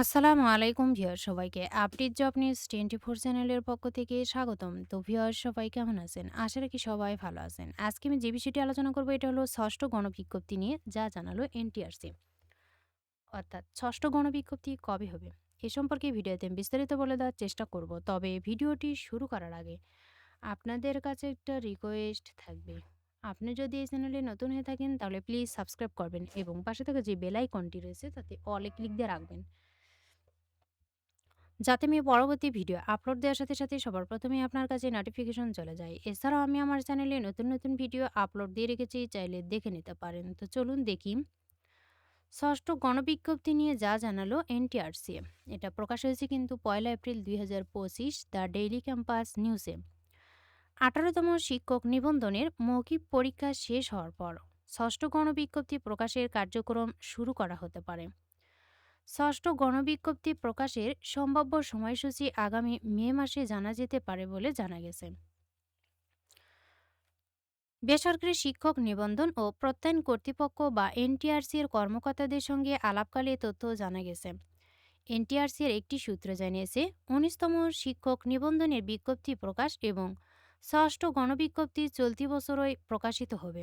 আসসালামু আলাইকুম ভিউয়ার সবাইকে। Update job news twenty four চ্যানেলের পক্ষ থেকে স্বাগতম। তো ভিউয়ার সবাই কেমন আছেন? আশা রাখি সবাই ভালো আছেন। আজকে আমি যে বিষয়টি আলোচনা করব, এটা হলো ষষ্ঠ গণবিজ্ঞপ্তি নিয়ে যা জানালো এনটিআরসি। অর্থাৎ ষষ্ঠ গণবিজ্ঞপ্তি কবে হবে? এ সম্পর্কে ভিডিওতে বিস্তারিত বলে দেওয়ার চেষ্টা করব। তবে ভিডিওটি শুরু করার আগে আপনাদের কাছে একটা রিকোয়েস্ট থাকবে। আপনি যদি এই চ্যানেলে নতুন হয়ে থাকেন, তাহলে প্লিজ সাবস্ক্রাইব করবেন এবং পাশে থাকা যে বেল আইকনটি রয়েছে, তাতে অলে ক্লিক দিয়ে রাখবেন। যাতে আমি পরবর্তী ভিডিও আপলোড দেওয়ার সাথে সাথে সবার প্রথমে আপনার কাছে নোটিফিকেশন চলে যায়। এছাড়াও আমি আমার চ্যানেলে নতুন নতুন ভিডিও আপলোড দিয়ে রেখেছি, চাইলে দেখে নিতে পারেন। তো চলুন দেখি। ষষ্ঠ গণবিজ্ঞপ্তি নিয়ে যা জানালো এনটিআরসি এটা প্রকাশ হয়েছে কিন্তু পয়লা এপ্রিল দুই হাজার পঁচিশ দ্য ডেইলি ক্যাম্পাস নিউজে। আঠারোতম শিক্ষক নিবন্ধনের মৌখিক পরীক্ষা শেষ হওয়ার পর ষষ্ঠ গণবিজ্ঞপ্তি প্রকাশের কার্যক্রম শুরু করা হতে পারে। ষষ্ঠ গণবিজ্ঞপ্তি প্রকাশের সম্ভাব্য সময়সূচি আগামী মে মাসে জানা যেতে পারে বলে জানা গেছে। বেসরকারি শিক্ষক নিবন্ধন ও প্রত্যয়ন কর্তৃপক্ষ বা এনটিআরসি এর কর্মকর্তাদের সঙ্গে আলাপকালে তথ্য জানা গেছে। এনটিআরসি এর একটি সূত্র জানিয়েছে, উনিশতম শিক্ষক নিবন্ধনের বিজ্ঞপ্তি প্রকাশ এবং ষষ্ঠ গণবিজ্ঞপ্তি চলতি বছরই প্রকাশিত হবে।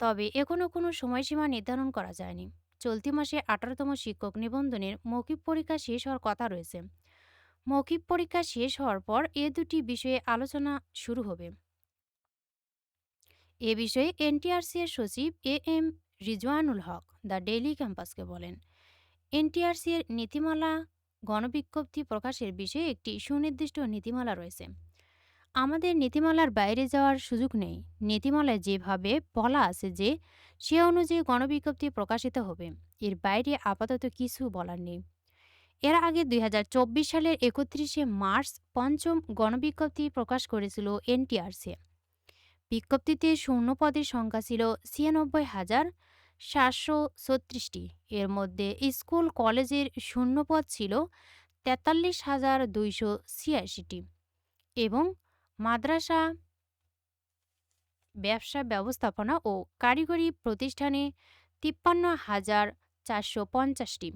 তবে এখনও কোনো সময়সীমা নির্ধারণ করা যায়নি। চলতি মাসে আঠারোতম শিক্ষক নিবন্ধনের মৌখিক পরীক্ষা শেষ হওয়ার কথা রয়েছে। মৌখিক পরীক্ষা শেষ হওয়ার পর এ দুটি বিষয়ে আলোচনা শুরু হবে। এ বিষয়ে এনটিআরসি এর সচিব A M Rizwanul Haque the daily ক্যাম্পাসকে বলেন, এনটিআরসি এর নীতিমালা গণবিজ্ঞপ্তি প্রকাশের বিষয়ে একটি সুনির্দিষ্ট নীতিমালা রয়েছে। আমাদের নীতিমালার বাইরে যাওয়ার সুযোগ নেই। নীতিমালায় যেভাবে বলা আছে যে, সে অনুযায়ী গণবিজ্ঞপ্তি প্রকাশিত হবে, এর বাইরে আপাতত কিছু বলার নেই। এর আগে দুই হাজার চব্বিশ সালের একত্রিশে মার্চ পঞ্চম গণবিজ্ঞপ্তি প্রকাশ করেছিল এনটিআরসি। বিজ্ঞপ্তিতে শূন্য পদের সংখ্যা ছিল ছিয়ানব্বই হাজার সাতশো ছত্রিশটি। এর মধ্যে স্কুল কলেজের শূন্যপদ ছিল তেতাল্লিশ হাজার দুইশো ছিয়াশিটি এবং মাদ্রাসা, ব্যবসা ব্যবস্থাপনা ও কারিগরি প্রতিষ্ঠানে তিপ্পান্ন হাজার চারশো পঞ্চাশটি।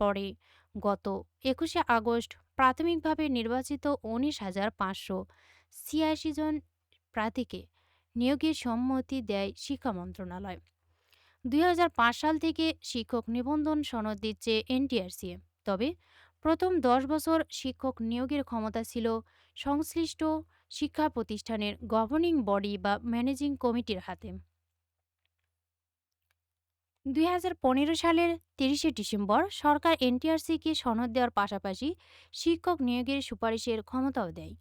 পরে গত একুশে আগস্ট প্রাথমিকভাবে নির্বাচিত উনিশ হাজার পাঁচশো ছিয়াশি জন প্রার্থীকে নিয়োগের সম্মতি দেয় শিক্ষা মন্ত্রণালয়। দুই হাজার পাঁচ সাল থেকে শিক্ষক নিবন্ধন সনদ দিচ্ছে এনটিআরসি তবে প্রথম দশ বছর শিক্ষক নিয়োগের ক্ষমতা ছিল সংশ্লিষ্ট শিক্ষা প্রতিষ্ঠানের গভর্নিং বডি বা ম্যানেজিং কমিটির হাতে। দুই হাজার পনেরো সালের তিরিশে ডিসেম্বর সরকার এনটিআরসিকে সনদ দেওয়ার পাশাপাশি শিক্ষক নিয়োগের সুপারিশের ক্ষমতাও দেয়।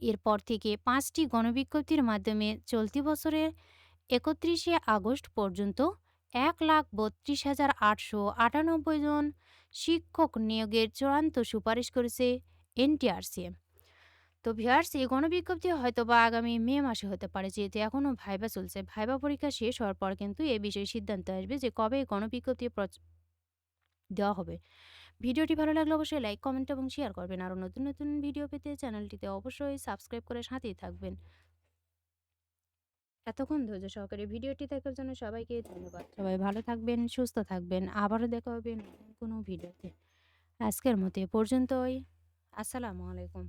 এরপর থেকে পাঁচটি গণবিজ্ঞপ্তির মাধ্যমে চলতি বছরের একত্রিশে আগস্ট পর্যন্ত এক লাখ বত্রিশ হাজার আটশো আটানব্বই জন শিক্ষক নিয়োগের চূড়ান্ত সুপারিশ করেছে এনটিআরসি। তো ভিউয়ার্স, এই গণবিজ্ঞপ্তি হয়তো বা আগামী মে মাসে হতে পারে, যেহেতু এখনও ভাইবা চলছে। ভাইবা পরীক্ষা শেষ হওয়ার পর কিন্তু এ বিষয়ে সিদ্ধান্ত আসবে যে কবে এই গণবিজ্ঞপ্তি দেওয়া হবে। ভিডিওটি ভালো লাগলে অবশ্যই লাইক, কমেন্ট এবং শেয়ার করবেন। আরও নতুন নতুন ভিডিও পেতে চ্যানেলটিতে অবশ্যই সাবস্ক্রাইব করে সাথেই থাকবেন। এতক্ষণ ধৈর্য সহকারে ভিডিওটি দেখার জন্য সবাইকে ধন্যবাদ। সবাই ভালো থাকবেন, সুস্থ থাকবেন। আবারও দেখা হবে নতুন কোনো ভিডিওতে। আজকের মতো এ পর্যন্তই। আসসালামু আলাইকুম।